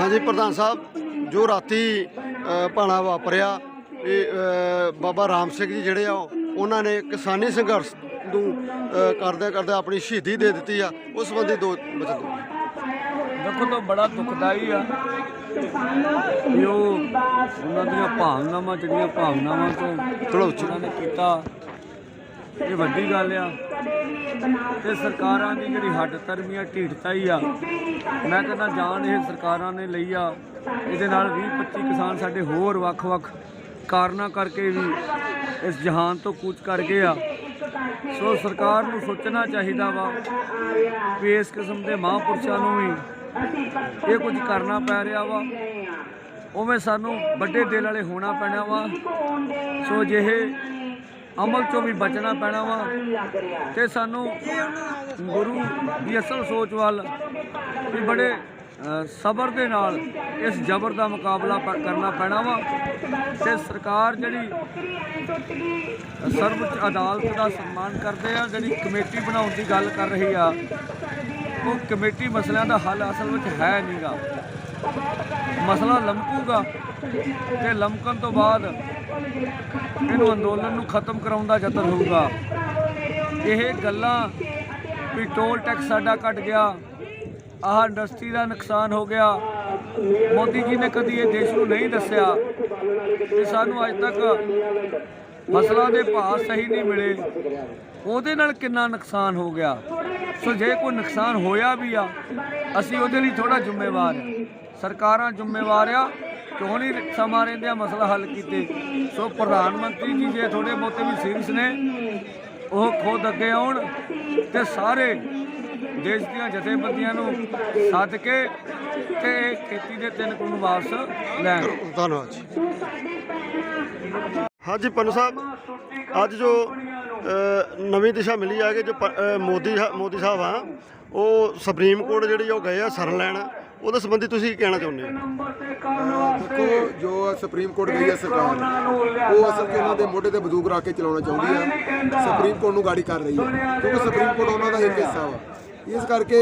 ਹਾਂਜੀ ਪ੍ਰਧਾਨ ਸਾਹਿਬ ਜੋ ਰਾਤੀ ਭਾਣਾ ਵਾਪਰਿਆ ਇਹ ਬਾਬਾ ਰਾਮ ਸਿੰਘ ਜੀ ਜਿਹੜੇ ਆ ਉਹਨਾਂ ਨੇ ਕਿਸਾਨੀ ਸੰਘਰਸ਼ ਨੂੰ ਕਰਦੇ ਕਰਦੇ ਆਪਣੀ ਸ਼ਹੀਦੀ ਦੇ ਦਿੱਤੀ ਆ ਉਸ ਸੰਬੰਧੀ ਦੋ ਬਚਨ ਦੇਖੋ ਤਾਂ ਬੜਾ ਦੁਖਦਾਈ ਆ ਉਹ ਉਹਨਾਂ ਦੀਆਂ ਭਾਵਨਾਵਾਂ ਜਿਹੜੀਆਂ ਭਾਵਨਾਵਾਂ ਤੋਂ। ਉਹਨਾਂ ਨੇ ਕੀਤਾ ਇਹ ਵੱਡੀ ਗੱਲ ਆ ਤੇ ਸਰਕਾਰਾਂ ਦੀ ਜਿਹੜੀ ਹੱਡ ਧਰਮੀ ਆ ਢੀਠਤਾ ਹੀ ਆ। ਮੈਂ ਕਹਿੰਦਾ ਜਾਨ ਇਹ ਸਰਕਾਰਾਂ ਨੇ ਲਈ ਆ। ਇਹਦੇ ਨਾਲ 20 25 ਕਿਸਾਨ ਸਾਡੇ ਹੋਰ ਵੱਖ-ਵੱਖ ਕਾਰਨਾਂ ਕਰਕੇ ਵੀ ਇਸ ਜਹਾਨ ਤੋਂ ਕੂਚ ਕਰ ਗਏ ਆ। ਸੋ ਸਰਕਾਰ ਨੂੰ ਸੋਚਣਾ ਚਾਹੀਦਾ ਵਾ ਵੀ ਇਸ ਕਿਸਮ ਦੇ ਮਹਾਂਪੁਰਸ਼ਾਂ ਨੂੰ ਵੀ ਇਹ ਕੁਝ ਕਰਨਾ ਪੈ ਰਿਹਾ ਵਾ। ਉਵੇਂ ਸਾਨੂੰ ਵੱਡੇ ਦਿਲ ਵਾਲੇ ਹੋਣਾ ਪੈਣਾ ਵਾ। ਸੋ ਜਿਹੇ ਅਮਲ ਚੋਂ ਵੀ ਬਚਣਾ ਪੈਣਾ ਵਾ। ਤੇ ਸਾਨੂੰ ਗੁਰੂ ਦੀ ਅਸਲ ਸੋਚ ਵੱਲ ਵੀ ਬੜੇ ਸਬਰ ਦੇ ਨਾਲ ਇਸ ਜ਼ਬਰ ਦਾ ਮੁਕਾਬਲਾ ਪ- ਕਰਨਾ ਪੈਣਾ ਵਾ। ਤੇ ਸਰਕਾਰ ਜਿਹੜੀ ਸਰਵਉੱਚ ਅਦਾਲਤ ਦਾ ਸਨਮਾਨ ਕਰਦੇ ਆ, ਜਿਹੜੀ ਕਮੇਟੀ ਬਣਾਉਣ ਦੀ ਗੱਲ ਕਰ ਰਹੀ ਆ, ਉਹ ਕਮੇਟੀ ਮਸਲਿਆਂ ਦਾ ਹੱਲ ਅਸਲ ਵਿੱਚ ਹੈ ਨਹੀਂਗਾ ਮਸਲਾ ਲੰਮਕੂਗਾ ਤੇ ਲੰਮਕਣ ਤੋਂ ਬਾਅਦ ਇਹਨੂੰ ਅੰਦੋਲਨ ਨੂੰ ਖਤਮ ਕਰਾਉਣ ਦਾ ਯਤਨ ਹੋਊਗਾ। ਇਹ ਗੱਲਾਂ ਵੀ ਟੋਲ ਟੈਕਸ ਸਾਡਾ ਘਟ ਗਿਆ। ਆਹ ਇੰਡਸਟਰੀ ਦਾ ਨੁਕਸਾਨ ਹੋ ਗਿਆ। ਮੋਦੀ ਜੀ ਨੇ ਕਦੀ ਇਹ ਦੇਸ਼ ਨੂੰ ਨਹੀਂ ਦੱਸਿਆ ਕਿ ਸਾਨੂੰ ਅੱਜ ਤੱਕ ਫਸਲਾਂ ਦੇ ਭਾਅ ਸਹੀ ਨਹੀਂ ਮਿਲੇ। ਉਹਦੇ ਨਾਲ ਕਿੰਨਾ ਨੁਕਸਾਨ ਹੋ ਗਿਆ। ਸੋ ਜੇ ਕੋਈ ਨੁਕਸਾਨ ਹੋਇਆ ਵੀ ਆ, ਅਸੀਂ ਉਹਦੇ ਲਈ ਥੋੜਾ ਜ਼ਿੰਮੇਵਾਰ ਸਰਕਾਰਾਂ ਜ਼ਿੰਮੇਵਾਰ ਆ। ਕਿਉਂ ਨਹੀਂ ਸਮਾਂ ਰਹਿੰਦਿਆਂ ਮਸਲਾ ਹੱਲ ਕੀਤੇ? ਸੋ ਪ੍ਰਧਾਨ ਮੰਤਰੀ ਜੀ ਜੇ ਥੋੜੇ ਬਹੁਤੇ ਵੀ ਸੀਰੀਅਸ ਨੇ, ਉਹ ਖੁਦ ਅੱਗੇ ਆਉਣ ਤੇ ਸਾਰੇ ਦੇਸ਼ ਦੀਆਂ ਜਥੇਬੰਦੀਆਂ ਨੂੰ ਸੱਦ ਕੇ ਤੇ ਖੇਤੀ ਦੇ ਤਿੰਨ ਕਾਨੂੰਨ ਵਾਪਸ ਲੈਣ। ਧੰਨਵਾਦ ਜੀ। ਹਾਂਜੀ ਪੰਨੂ ਸਾਹਿਬ, ਅੱਜ ਜੋ ਨਵੀਂ ਦਿਸ਼ਾ ਮਿਲੀ ਆ ਕਿ ਜੋ ਮੋਦੀ ਮੋਦੀ ਸਾਹਿਬ ਆ, ਉਹ ਸੁਪਰੀਮ ਕੋਰਟ ਜਿਹੜੀ ਉਹ ਗਏ ਆ ਸ਼ਰਨ ਲੈਣ। ਉਹਦੇ ਸੰਬੰਧੀ ਤੁਸੀਂ ਕੀ ਕਹਿਣਾ ਚਾਹੁੰਦੇ ਹੋ? ਦੇਖੋ, ਜੋ ਸੁਪਰੀਮ ਕੋਰਟ ਗਈ ਹੈ ਸਰਕਾਰ, ਉਹ ਅਸਲ 'ਚ ਉਹਨਾਂ ਦੇ ਮੋਢੇ ਤੇ ਬਦੂਕ ਰੱਖ ਕੇ ਚਲਾਉਣਾ ਚਾਹੁੰਦੀ ਹੈ ਸੁਪਰੀਮ ਕੋਰਟ ਨੂੰ ਗਾੜੀ ਕਰ ਰਹੀ ਹੈ ਕਿਉਂਕਿ ਸੁਪਰੀਮ ਕੋਰਟ ਉਹਨਾਂ ਦਾ ਇੱਕ ਹਿੱਸਾ ਵਾ। ਇਸ ਕਰਕੇ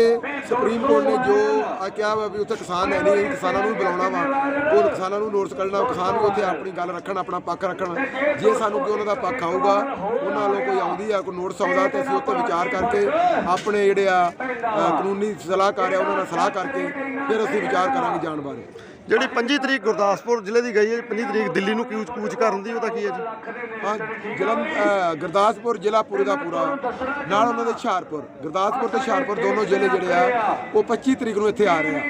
ਸੁਪਰੀਮ ਕੋਰਟ ਨੇ ਜੋ ਆ ਕਿਹਾ ਵਾ ਵੀ ਉੱਥੇ ਕਿਸਾਨ ਹੈ ਨਹੀਂ ਕਿਸਾਨਾਂ ਨੂੰ ਬੁਲਾਉਣਾ ਵਾ। ਉਹ ਕਿਸਾਨਾਂ ਨੂੰ ਨੋਟਿਸ ਕੱਢਣਾ ਕਿਸਾਨ ਵੀ ਉੱਥੇ ਆਪਣੀ ਗੱਲ ਰੱਖਣ, ਆਪਣਾ ਪੱਖ ਰੱਖਣ। ਜੇ ਸਾਨੂੰ ਕੋਈ ਉਹਨਾਂ ਦਾ ਪੱਖ ਆਊਗਾ, ਉਹਨਾਂ ਵੱਲੋਂ ਕੋਈ ਆਉਂਦੀ ਆ, ਕੋਈ ਨੋਟਿਸ ਆਉਂਦਾ ਤੇ ਅਸੀਂ ਉੱਤੇ ਵਿਚਾਰ ਕਰਕੇ ਆਪਣੇ ਜਿਹੜੇ ਆ ਕਾਨੂੰਨੀ ਸਲਾਹਕਾਰ ਆ ਉਹਨਾਂ ਨਾਲ ਸਲਾਹ ਕਰਕੇ ਫਿਰ ਅਸੀਂ ਵਿਚਾਰ ਕਰਾਂਗੇ ਜਾਣ ਬਾਰੇ। ਜਿਹੜੀ 25 ਤਰੀਕ ਗੁਰਦਾਸਪੁਰ ਜ਼ਿਲ੍ਹੇ ਦੀ ਗਈ ਹੈ 25 ਤਰੀਕ ਦਿੱਲੀ ਨੂੰ ਕੂਚ ਕੂਚ ਕਰਨ ਦੀ ਉਹਦਾ ਕੀ ਹੈ ਜੀ? ਹਾਂ ਜਲੰਧ ਅ, ਗੁਰਦਾਸਪੁਰ ਜ਼ਿਲ੍ਹਾ ਪੂਰੇ ਦਾ ਪੂਰਾ। ਨਾਲ ਉਹਨਾਂ ਦੇ ਹੁਸ਼ਿਆਰਪੁਰ ਗੁਰਦਾਸਪੁਰ ਤੇ ਹੁਸ਼ਿਆਰਪੁਰ ਦੋਨੋਂ ਜ਼ਿਲ੍ਹੇ ਜਿਹੜੇ ਆ ਉਹ 25 ਤਰੀਕ ਨੂੰ ਇੱਥੇ ਆ ਰਹੇ ਆ।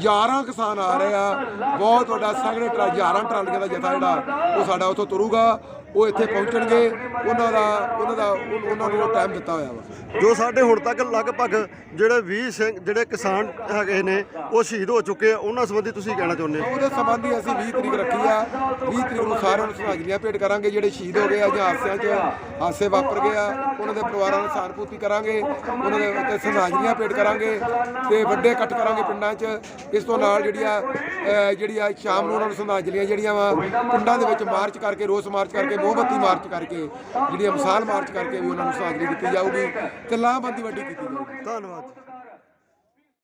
11 ਕਿਸਾਨ ਆ ਰਹੇ ਆ ਬਹੁਤ ਵੱਡਾ ਟਰਾ 11 ਟਰਾਲੀਆਂ ਦਾ ਜਥਾ ਜਿਹੜਾ ਉਹ ਸਾਡਾ ਉੱਥੋਂ ਤੁਰੂਗਾ। ਉਹ ਇੱਥੇ ਪਹੁੰਚਣਗੇ ਉਹਨਾਂ ਦਾ ਉਹਨਾਂ ਦਾ ਉਹ- ਉਹਨਾਂ ਨੂੰ ਟਾਈਮ ਦਿੱਤਾ ਹੋਇਆ ਵਾ। ਜੋ ਸਾਡੇ ਹੁਣ ਤੱਕ ਲਗਭਗ ਜਿਹੜੇ 20 ਸਿੰਘ ਜਿਹੜੇ ਕਿਸਾਨ ਹੈਗੇ ਨੇ ਉਹ ਸ਼ਹੀਦ ਹੋ ਚੁੱਕੇ ਆ। ਉਹਨਾਂ ਸੰਬੰਧੀ ਤੁਸੀਂ ਕਹਿਣਾ ਚਾਹੁੰਦੇ ਹੋ? ਉਹਦੇ ਸੰਬੰਧੀ ਅਸੀਂ 20 ਤਰੀਕ ਰੱਖੀ ਆ। 20 ਤਰੀਕ ਨੂੰ ਸਾਰਿਆਂ ਨੂੰ ਸ਼ਰਧਾਂਜਲੀਆਂ ਭੇਟ ਕਰਾਂਗੇ। ਜਿਹੜੇ ਸ਼ਹੀਦ ਹੋ ਗਏ ਆ ਜਾਂ ਹਾਦਸਿਆਂ 'ਚ ਹਾਦਸੇ ਵਾਪਰ ਗਏ ਆ ਉਹਨਾਂ ਦੇ ਪਰਿਵਾਰਾਂ ਨੂੰ ਸਹਾਨਪੂਰਤੀ ਕਰਾਂਗੇ। ਉਹਨਾਂ ਦੇ ਉੱਤੇ ਸ਼ਰਧਾਂਜਲੀਆਂ ਭੇਟ ਕਰਾਂਗੇ ਤੇ ਵੱਡੇ ਇਕੱਠ ਕਰਾਂਗੇ ਪਿੰਡਾਂ 'ਚ। ਇਸ ਤੋਂ ਨਾਲ ਜਿਹੜੀਆਂ ਅਹ, ਜਿਹੜੀ ਆ ਸ਼ਾਮ ਨੂੰ ਉਹਨਾਂ ਨੂੰ ਸ਼ਰਧਾਂਜਲੀਆਂ ਜਿਹੜੀਆਂ ਵਾ ਪਿੰਡਾਂ ਦੇ ਵਿੱਚ ਮਾਰਚ ਕਰਕੇ ਰੋਸ ਮਾਰਚ ਕਰਕੇ ਮੋਹਬੱਤੀ ਮਾਰਚ ਕਰਕੇ, ਜਿਹੜੀ ਮਿਸਾਲ ਮਾਰਚ ਕਰਕੇ ਵੀ ਉਹਨਾਂ ਨੂੰ ਸ਼ਰਧਾਂਜਲੀ ਦਿੱਤੀ ਜਾਊਗੀ। ਤੇ ਲਾਹਬੰਦੀ ਵੱਡੀ ਕੀਤੀ ਜਾਊਗੀ। ਧੰਨਵਾਦ।